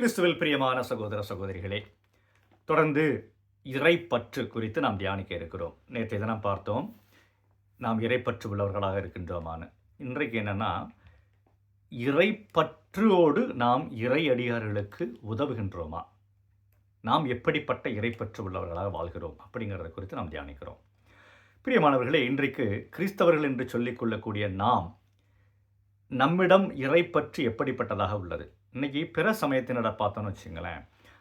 கிறிஸ்துவில் பிரியமான சகோதர சகோதரிகளே தொடர்ந்து இறைப்பற்று குறித்து நாம் தியானிக்க இருக்கிறோம். நேற்றைய தினம் பார்த்தோம் நாம் இறைப்பற்று உள்ளவர்களாக இருக்கின்றோமான்னு. இன்றைக்கு என்னென்னா இறைப்பற்றோடு நாம் இறை அடியார்களுக்கு உதவுகின்றோமா? நாம் எப்படிப்பட்ட இறைப்பற்று உள்ளவர்களாக வாழ்கிறோம் அப்படிங்கிறத குறித்து நாம் தியானிக்கிறோம். பிரியமானவர்களே இன்றைக்கு கிறிஸ்தவர்கள் என்று சொல்லிக்கொள்ளக்கூடிய நாம் நம்மிடம் இறைப்பற்று எப்படிப்பட்டதாக உள்ளது? இன்னைக்கு பிற சமயத்தினரை பார்த்தோன்னு வச்சுங்களேன்.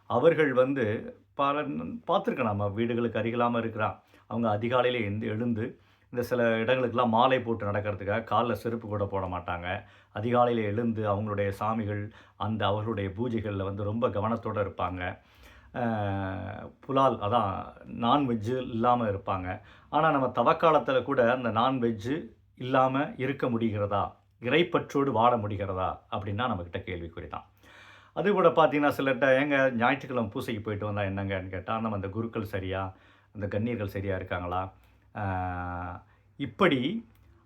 அவர்கள் வந்து பல பார்த்துருக்கோம் நம்ம வீடுகளுக்கு அருகிலாமல் இருக்கிறான் அவங்க அதிகாலையில் எழுந்து எழுந்து இந்த சில இடங்களுக்கெல்லாம் மாலை போட்டு நடக்கிறதுக்காக காலில் செருப்பு கூட போட மாட்டாங்க. அதிகாலையில் எழுந்து அவங்களுடைய சாமிகள் அந்த அவர்களுடைய பூஜைகளில் வந்து ரொம்ப கவனத்தோடு இருப்பாங்க. புலால் அதான் நான்வெஜ்ஜு இல்லாமல் இருப்பாங்க. ஆனால் நம்ம தவக்காலத்தில் கூட அந்த நான்வெஜ்ஜு இல்லாமல் இருக்க முடிகிறதா? இறைப்பற்றோடு வாழ முடிகிறதா? அப்படின்னா நம்மக்கிட்ட கேள்விக்குறி தான் அது கூட பார்த்தீங்கன்னா சிலர்கிட்ட ஏங்க ஞாயிற்றுக்கிழமை பூசைக்கு போயிட்டு வந்தால் என்னங்கன்னு கேட்டால் நம்ம அந்த குருக்கள் சரியா? அந்த கண்ணீர்கள் சரியாக இருக்காங்களா? இப்படி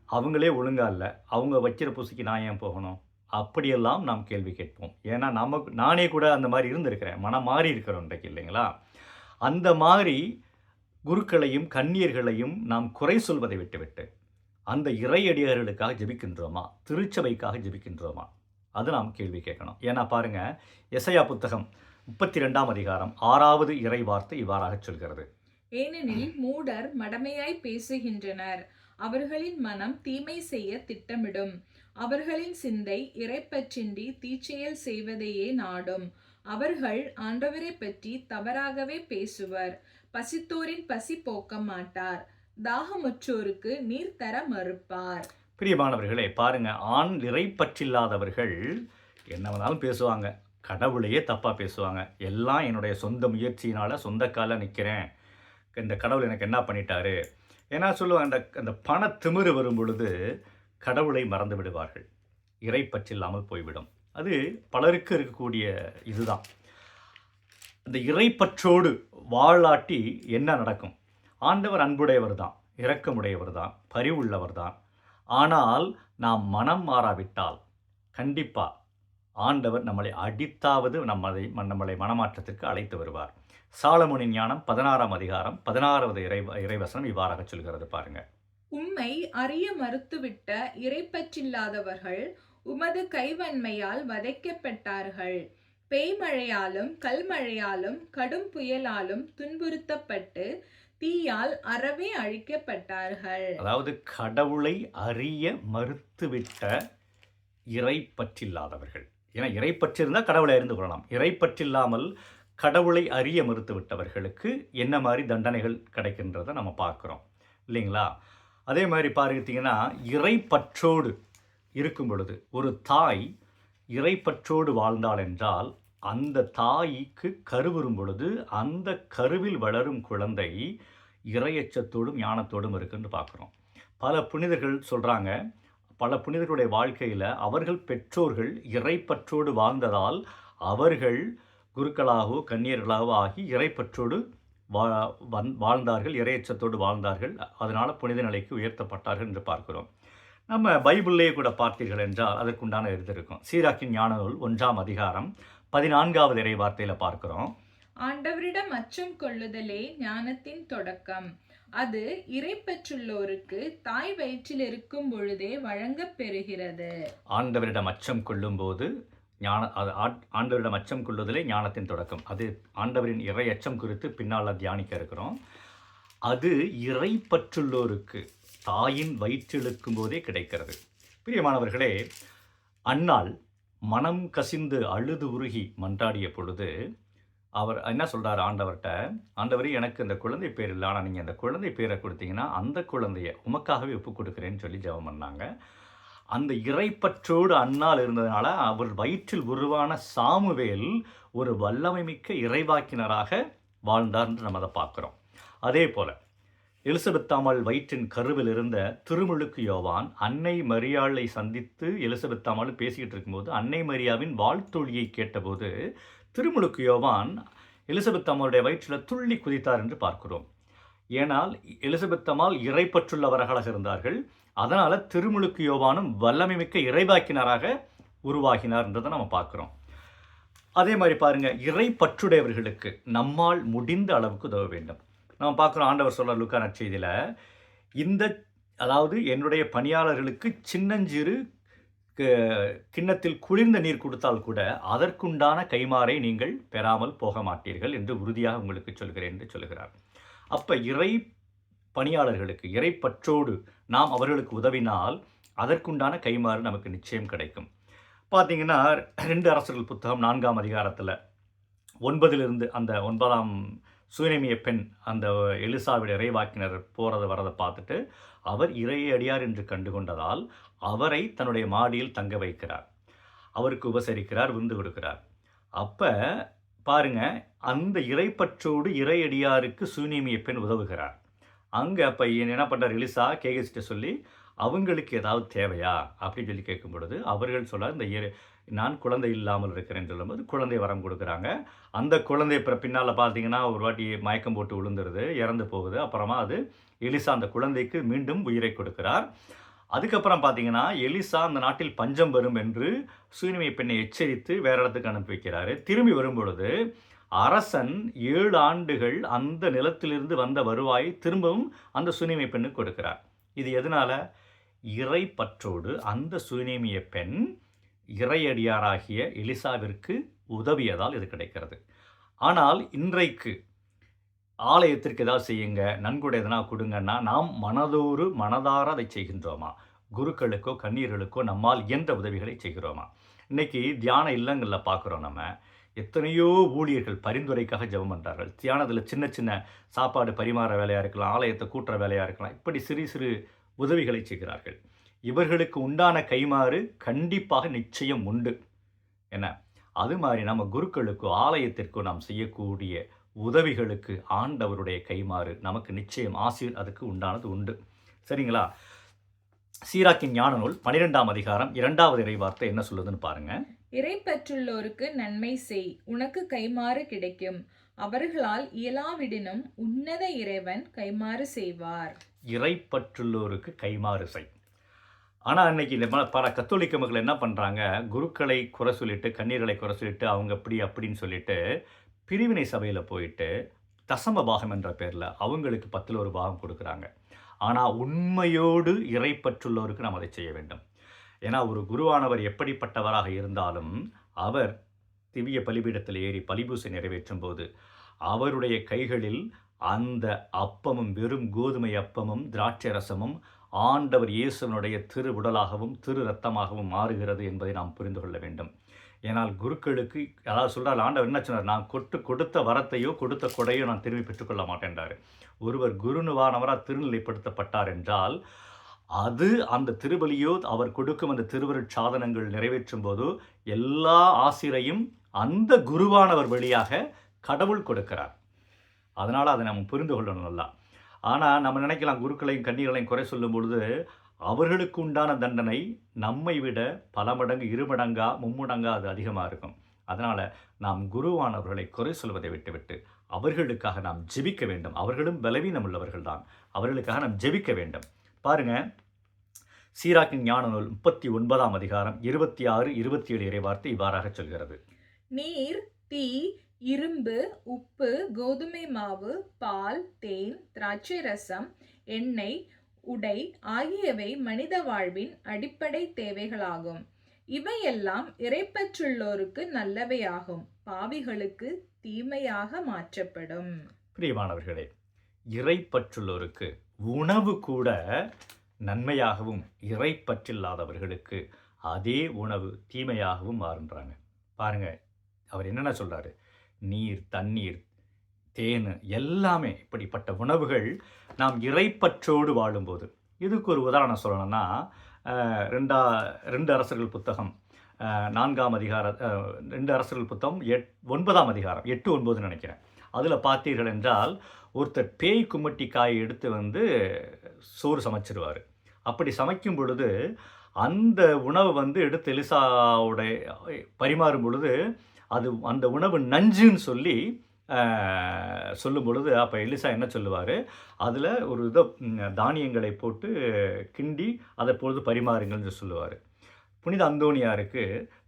அவங்களே ஒழுங்காக இல்லை. அவங்க வைக்கிற பூசைக்கு நான் ஏன் போகணும்? அப்படியெல்லாம் நாம் கேள்வி கேட்போம். ஏன்னா நமக்கு நானே கூட அந்த மாதிரி இருந்திருக்கிறேன். மனம் மாறி இருக்கிறோம் இன்றைக்கு இல்லைங்களா? அந்த மாதிரி குருக்களையும் கண்ணியர்களையும் நாம் குறை சொல்வதை விட்டுவிட்டு அந்த இறையடியார்களுக்காக ஜெபிக்கின்றோமா? திருச்சபைக்காக ஜெபிக்கின்றோமா? அது நாம் கேள்வி கேட்கணும். ஏன்னா பாருங்கள் எசையா புத்தகம் முப்பத்தி ரெண்டாம் அதிகாரம் ஆறாவது இறை வார்த்தை இவ்வாறாக சொல்கிறது. ஏனெனில் மூடர் மடமையாய் பேசுகின்றனர். அவர்களின் மனம் தீமை செய்ய திட்டமிடும். அவர்களின் சிந்தை இறைப்பற்றின்றி தீச்செயல் செய்வதையே நாடும். அவர்கள் ஆண்டவரை பற்றி தவறாகவே பேசுவர். பசித்தோரின் பசி போக்க மாட்டார். தாகமற்றோருக்கு நீர் தர மறுப்பார். பிரியமானவர்களே பாருங்க ஆண் இறைப்பற்றில்லாதவர்கள் என்ன வேணாலும் பேசுவாங்க. கடவுளையே தப்பாக பேசுவாங்க. எல்லாம் என்னுடைய சொந்த முயற்சியினால் சொந்த காலில் நிற்கிறேன் இந்த கடவுள் எனக்கு என்ன பண்ணிட்டாரு? ஏன்னா சொல்லுவாங்க அந்த அந்த பண திமிரு வரும் பொழுது கடவுளை மறந்து விடுவார்கள். இறைப்பற்றில்லாமல் போய்விடும். அது பலருக்கு இருக்கக்கூடிய இதுதான். அந்த இறைப்பற்றோடு வாழாட்டி என்ன நடக்கும்? ஆண்டவர் அன்புடையவர் தான் இரக்கமுடையவர் தான் பரிவுள்ளவர் தான் ஆனால் நாம் மனம் மாறாவிட்டால் கண்டிப்பாக ஆண்டவர் நம்மளை அடித்தாவது நம்மளை நம்மளை மனமாற்றத்திற்கு அழைத்து வருவார். சாலமுனின் ஞானம் பதினாறாம் அதிகாரம் பதினாறாவது இறை இறைவசனம் இவ்வாறாக சொல்கிறது பாருங்க. உம்மை அறிய மறுத்துவிட்ட இறைப்பற்றில்லாதவர்கள் உமது கைவன்மையால் வதைக்கப்பட்டார்கள். பேய்மழையாலும் கல்மழையாலும் கடும் புயலாலும் துன்புறுத்தப்பட்டு தீயால் அறவே அழிக்கப்பட்டார்கள். அதாவது கடவுளை அறிய மறுத்துவிட்ட இறைப்பற்றில்லாதவர்கள். ஏன்னா இறைப்பற்றிருந்தால் கடவுளை அறிந்து கொள்ளலாம். இறைப்பற்றில்லாமல் கடவுளை அறிய மறுத்து விட்டவர்களுக்கு என்ன மாதிரி தண்டனைகள் கிடைக்கின்றதை நம்ம பார்க்குறோம். இல்லைங்களா? அதே மாதிரி பார்த்தீங்கன்னா இறைப்பற்றோடு இருக்கும் பொழுது ஒரு தாய் இறைப்பற்றோடு வாழ்ந்தாள் என்றால் அந்த தாய்க்கு கருவுறும் பொழுது அந்த கருவில் வளரும் குழந்தை இறையச்சத்தோடும் ஞானத்தோடும் இருக்குன்னு பார்க்குறோம். பல புனிதர்கள் சொல்கிறாங்க பல புனிதர்களுடைய வாழ்க்கையில் அவர்கள் பெற்றோர்கள் இறைப்பற்றோடு வாழ்ந்ததால் அவர்கள் குருக்களாகவோ கன்னியர்களாகவோ ஆகி இறைப்பற்றோடு வா வந் வாழ்ந்தார்கள் இறையச்சத்தோடு வாழ்ந்தார்கள். அதனால் புனித நிலைக்கு உயர்த்தப்பட்டார்கள் என்று பார்க்கிறோம். நம்ம பைபிள்லேயே கூட பார்த்தீர்கள் என்றால் அதற்குண்டான இது இருக்கும். சீராக்கின் ஞான நூல் ஒன்றாம் அதிகாரம் பதினான்காவது இறை வார்த்தையில் பார்க்கிறோம். ஆண்டவரிடம் அச்சம் கொள்ளுதலே ஞானத்தின் தொடக்கம். அது இறைப்பற்றுள்ளோருக்கு தாய் வயிற்றில் இருக்கும் பொழுதே வழங்கப் பெறுகிறது. ஆண்டவரிடம் அச்சம் கொள்ளும்போது ஞான அது ஆண்டவரிடம் அச்சம் கொள்ளுதலே ஞானத்தின் தொடக்கம். அது ஆண்டவரின் இறை அச்சம் குறித்து பின்னால் தியானிக்க இருக்கிறோம். அது இறை பற்றுள்ளோருக்கு தாயின் வயிற்றிழுக்கும் போதே கிடைக்கிறது. பிரியமானவர்களே அன்னாள் மனம் கசிந்து அழுது உருகி மன்றாடிய பொழுது அவர் என்ன சொல்கிறார் ஆண்டவர்கிட்ட? ஆண்டவரே எனக்கு இந்த குழந்தை பேர் இல்லை. ஆனால் நீங்கள் அந்த குழந்தை பேரை கொடுத்தீங்கன்னா அந்த குழந்தைய உமக்காகவே ஒப்பு கொடுக்குறேன்னு சொல்லி ஜெபம் பண்ணாங்க. அந்த இறைப்பற்றோடு அன்னால் இருந்ததுனால அவர் வயிற்றில் உருவான சாமுவேல் ஒரு வல்லமை மிக்க இறைவாக்கினராக வாழ்ந்தார்ன்று நம்ம அதை பார்க்குறோம். அதே போல் எலிசபெத் வயிற்றின் கருவில் இருந்த திருமுழுக்கு யோவான் அன்னை மரியாளை சந்தித்து எலிசபெத் அம்மாள் பேசிக்கிட்டு இருக்கும்போது அன்னை மரியாவின் வாழ்த்தொழியை கேட்டபோது திருமுழுக்கு யோவான் எலிசபெத் அம்மாளுடைய வயிற்றில் துள்ளி குதித்தார் என்று பார்க்கிறோம். ஏனால் எலிசபெத் அம்மாள் இறைப்பற்றுள்ளவர்களாக இருந்தார்கள். அதனால் திருமுழுக்கு யோவானும் வல்லமை மிக்க இறைவாக்கினராக உருவாகினார்ன்றதை நம்ம பார்க்குறோம். அதே மாதிரி பாருங்கள் இறை பற்றுடையவர்களுக்கு நம்மால் முடிந்த அளவுக்கு உதவ வேண்டும். நம்ம பார்க்குறோம் ஆண்டவர் சொல்ல லுக்கா நற்செய்தியில் இந்த அதாவது என்னுடைய பணியாளர்களுக்கு சின்னஞ்சிறு க- கிண்ணத்தில் குளிர்ந்த நீர் கொடுத்தால் கூட அதற்குண்டான கைமாறை நீங்கள் பெறாமல் போக மாட்டீர்கள் என்று உறுதியாக உங்களுக்கு சொல்கிறேன் என்று சொல்கிறார். அப்போ இறை பணியாளர்களுக்கு இறைப்பற்றோடு நாம் அவர்களுக்கு உதவினால் அதற்குண்டான கைமாறு நமக்கு நிச்சயம் கிடைக்கும். பார்த்தீங்கன்னா ரெண்டு அரசர்கள் புத்தகம் நான்காம் அதிகாரத்தில் ஒன்பதிலிருந்து அந்த ஒன்பதாம் சூனமிய பெண் அந்த எலிசாவிட இறைவாக்கினர் போகிறத வரதை பார்த்துட்டு அவர் இறையை அடியார் என்று கண்டுகொண்டதால் அவரை தன்னுடைய மாடியில் தங்க வைக்கிறார். அவருக்கு உபசரிக்கிறார் விருந்து கொடுக்கிறார். அப்போ பாருங்க அந்த இறைப்பற்றோடு இறையடியாருக்கு சூனியமிய பெண் உதவுகிறார். அங்கே அப்போ என்ன பண்ணுறார் எலிசா கேகசிட்ட சொல்லி அவங்களுக்கு ஏதாவது தேவையா? அப்படின்னு சொல்லி கேட்கும் பொழுது அவர்கள் சொல்ல இந்த நான் குழந்தை இல்லாமல் இருக்கிறேன்னு சொல்லும்போது குழந்தை வரம் கொடுக்குறாங்க. அந்த குழந்தை பின்னால் பார்த்தீங்கன்னா ஒரு வாட்டி மயக்கம் போட்டு விழுந்துருது இறந்து போகுது. அப்புறமா அது எலிசா அந்த குழந்தைக்கு மீண்டும் உயிரை கொடுக்கிறார். அதுக்கப்புறம் பார்த்தீங்கன்னா எலிசா அந்த நாட்டில் பஞ்சம் வரும் என்று சூரியமை பெண்ணை எச்சரித்து வேற இடத்துக்கு அனுப்பி வைக்கிறாரு. திரும்பி வரும்பொழுது அரசன் ஏழு ஆண்டுகள் அந்த நிலத்திலிருந்து வந்த வருவாய் திரும்பவும் அந்த சுனிமை பெண்ணுக்கு கொடுக்கிறார். இது எதனால? இறை பற்றோடு அந்த சுயநேமிய பெண் இறையடியாராகிய எலிசாவிற்கு உதவியதால் இது கிடைக்கிறது. ஆனால் இன்றைக்கு ஆலயத்திற்கு ஏதாவது செய்யுங்க நன்கொடை எதனா கொடுங்கன்னா நாம் மனதோறு மனதார அதை செய்கின்றோமா? குருக்களுக்கோ கண்ணீர்களுக்கோ நம்மால் இயன்ற உதவிகளை செய்கிறோமா? இன்றைக்கி தியான இல்லங்களில் பார்க்குறோம் நம்ம. எத்தனையோ ஊழியர்கள் பரிந்துரைக்காக ஜெபம் பண்ணுறார்கள் தியானத்தில் சின்ன சின்ன சாப்பாடு பரிமாற வேலையாக இருக்கலாம் ஆலயத்தை கூட்டுற வேலையாக இருக்கலாம். இப்படி சிறு சிறு உதவிகளை செய்கிறார்கள். இவர்களுக்கு உண்டான கைமாறு கண்டிப்பாக நிச்சயம் உண்டு என்ன அது மாதிரி நம்ம குருக்களுக்கோ ஆலயத்திற்கோ நாம் செய்யக்கூடிய உதவிகளுக்கு ஆண்டவருடைய கைமாறு நமக்கு நிச்சயம் ஆசிர் அதுக்கு உண்டானது உண்டு. சரிங்களா? சீராக்கின் ஞான நூல் பனிரெண்டாம் அதிகாரம் இரண்டாவது இறைவார்த்தை என்ன சொல்லுதுன்னு பாருங்க. இறைப்பற்றுள்ளோருக்கு நன்மை செய் உனக்கு கைமாறு கிடைக்கும். அவர்களால் இயலாவிடினும் உன்னத இறைவன் கைமாறு செய்வார். இறைப்பற்றுள்ளோருக்கு கைமாறு செய் ஆனால் அன்னைக்கு இந்த பல கத்தோலிக்க மக்கள் என்ன பண்ணுறாங்க குருக்களை குறை சொல்லிட்டு கண்ணீர்களை குறை சொல்லிட்டு அவங்க அப்படி அப்படின்னு சொல்லிட்டு பிரிவினை சபையில் போயிட்டு தசம பாகம் என்ற பேரில் அவங்களுக்கு பத்தில் ஒரு பாகம் கொடுக்குறாங்க. ஆனால் உண்மையோடு இறைப்பற்றுள்ளோருக்கு நாம் அதை செய்ய வேண்டும். ஏன்னா ஒரு குருவானவர் எப்படிப்பட்டவராக இருந்தாலும் அவர் திவ்ய பலிபீடத்தில் ஏறி பலிபூசை நிறைவேற்றும் போது அவருடைய கைகளில் அந்த அப்பமும் வெறும் கோதுமை அப்பமும் திராட்சை ரசமும் ஆண்டவர் இயேசுவனுடைய திரு உடலாகவும் திரு ரத்தமாகவும் மாறுகிறது என்பதை நாம் புரிந்து கொள்ள வேண்டும். ஏனால் குருக்களுக்கு அதாவது சொல்கிறார் ஆண்டவர் என்ன சொன்னார்? நான் கொட்டு கொடுத்த வரத்தையோ கொடுத்த கொடையோ நான் திரும்பி பெற்றுக்கொள்ள மாட்டேன்றார் ஒருவர் குருனுவானவராக திருநிலைப்படுத்தப்பட்டார் என்றால் அது அந்த திருபலியோ அவர் கொடுக்கும் அந்த திருவருட் சாதனங்கள் நிறைவேற்றும் போதோ எல்லா ஆசிரையும் அந்த குருவானவர் வழியாக கடவுள் கொடுக்கிறார். அதனால் அதை நம்ம புரிந்து கொள்ளணும் நல்லா. ஆனால் நம்ம நினைக்கலாம் குருக்களையும் கன்னிகளையும் குறை சொல்லும் பொழுது அவர்களுக்கு உண்டான தண்டனை நம்மை விட பல மடங்கு இருமடங்கா மும்மடங்கா அது அதிகமாக இருக்கும். அதனால் நாம் குருவானவர்களை குறை சொல்வதை விட்டுவிட்டு அவர்களுக்காக நாம் ஜெபிக்க வேண்டும். அவர்களும் பலவீனம் உள்ளவர்கள்தான் அவர்களுக்காக நாம் ஜெபிக்க வேண்டும். பாருங்க சீராக்கின் ஞான நூல் முப்பத்தி ஒன்பதாம் அதிகாரம் இருபத்தி ஆறு இருபத்தி ஏழு இறைவார்த்தை இவ்வாறாக சொல்கிறது. நீர் தீ இரும்பு உப்பு கோதுமை மாவு பால் தேன் திராட்சை ரசம் எண்ணெய் உடை ஆகியவை மனித வாழ்வின் அடிப்படை தேவைகளாகும். இவையெல்லாம் இறைப்பற்றுள்ளோருக்கு நல்லவையாகும். பாவிகளுக்கு தீமையாக மாற்றப்படும். பிரியமானவர்களே இறைப்பற்றுள்ளோருக்கு உணவு கூட நன்மையாகவும் இறைப்பற்றில்லாதவர்களுக்கு அதே உணவு தீமையாகவும் மாறுன்றாங்க பாருங்க அவர் என்னென்ன சொல்றாரு? நீர் தண்ணீர் தேன் எல்லாமே இப்படிப்பட்ட உணவுகள் நாம் இறைப்பற்றோடு வாழும்போது. இதுக்கு ஒரு உதாரணம் சொல்லணும்னா ரெண்டா ரெண்டு அரசர்கள் புத்தகம் நான்காம் அதிகார ரெண்டு அரசர்கள் புத்தகம் எட் ஒன்பதாம் அதிகாரம் எட்டு ஒன்பதுன்னு நினைக்கிறேன். அதில் பார்த்தீர்கள் என்றால் ஒருத்தர் பேய் கும்மட்டி காயை எடுத்து வந்து சோறு சமைச்சிருவார். அப்படி சமைக்கும் பொழுது அந்த உணவு வந்து எடுத்து எலிசாவுடைய பரிமாறும் பொழுது அது அந்த உணவு நஞ்சுன்னு சொல்லி சொல்லும் பொழுது அப்போ எலிசா என்ன சொல்லுவார்? அதில் ஒரு இதை தானியங்களை போட்டு கிண்டி அதை பொழுது பரிமாறுங்கள்னு சொல்லுவார். புனித அந்தோனியாருக்கு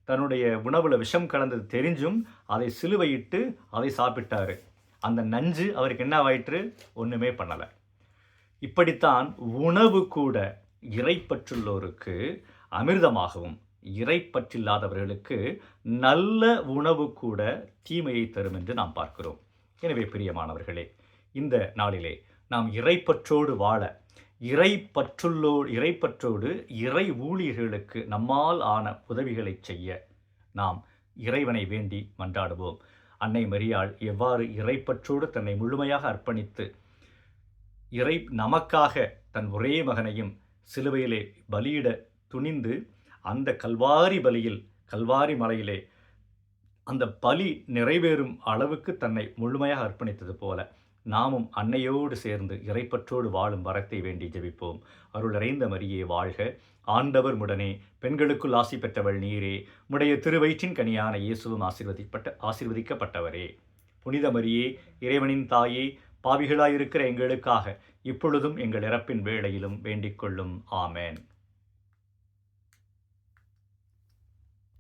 தன்னுடைய உணவில் விஷம் கலந்தது தெரிஞ்சும் அதை சிலுவையிட்டு அதை சாப்பிட்டார். அந்த நஞ்சு அவருக்கு என்ன ஆயிற்று? ஒன்றுமே பண்ணலை. இப்படித்தான் உணவு கூட இறைப்பற்றுள்ளோருக்கு அமிர்தமாகவும் இறைப்பற்றில்லாதவர்களுக்கு நல்ல உணவு கூட தீமையை தரும் என்று நாம் பார்க்கிறோம். எனவே பிரியமானவர்களே இந்த நாளிலே நாம் இறைப்பற்றோடு வாழ இறைப்பற்றுள்ளோ இறைப்பற்றோடு இறை ஊழியர்களுக்கு நம்மால் ஆன உதவிகளை செய்ய நாம் இறைவனை வேண்டி மன்றாடுவோம். அன்னை மரியாள் எவ்வாறு இறைப்பற்றோடு தன்னை முழுமையாக அர்ப்பணித்து இறை நமக்காக தன் ஒரே மகனையும் சிலுவையிலே பலியிட துணிந்து அந்த கல்வாரி பலியில் கல்வாரி மலையிலே அந்த பலி நிறைவேறும் அளவுக்கு தன்னை முழுமையாக அர்ப்பணித்தது போல நாமும் அன்னையோடு சேர்ந்து இறைப்பற்றோடு வாழும் வரத்தை வேண்டி ஜெபிப்போம். அருள் நிறைந்த மரியே வாழ்க. ஆண்டவர் முடனே பெண்களுக்குள் ஆசி பெற்றவள் நீரே. முடைய திருவயிற்றின் கனியான இயேசுவும் ஆசீர்வதிப்பட்ட ஆசீர்வதிக்கப்பட்டவரே. புனித மரியே இறைவனின் தாயே பாவிகளாயிருக்கிற எங்களுக்காக இப்பொழுதும் எங்கள் இறப்பின் வேளையிலும் வேண்டிக் கொள்ளும். ஆமேன்.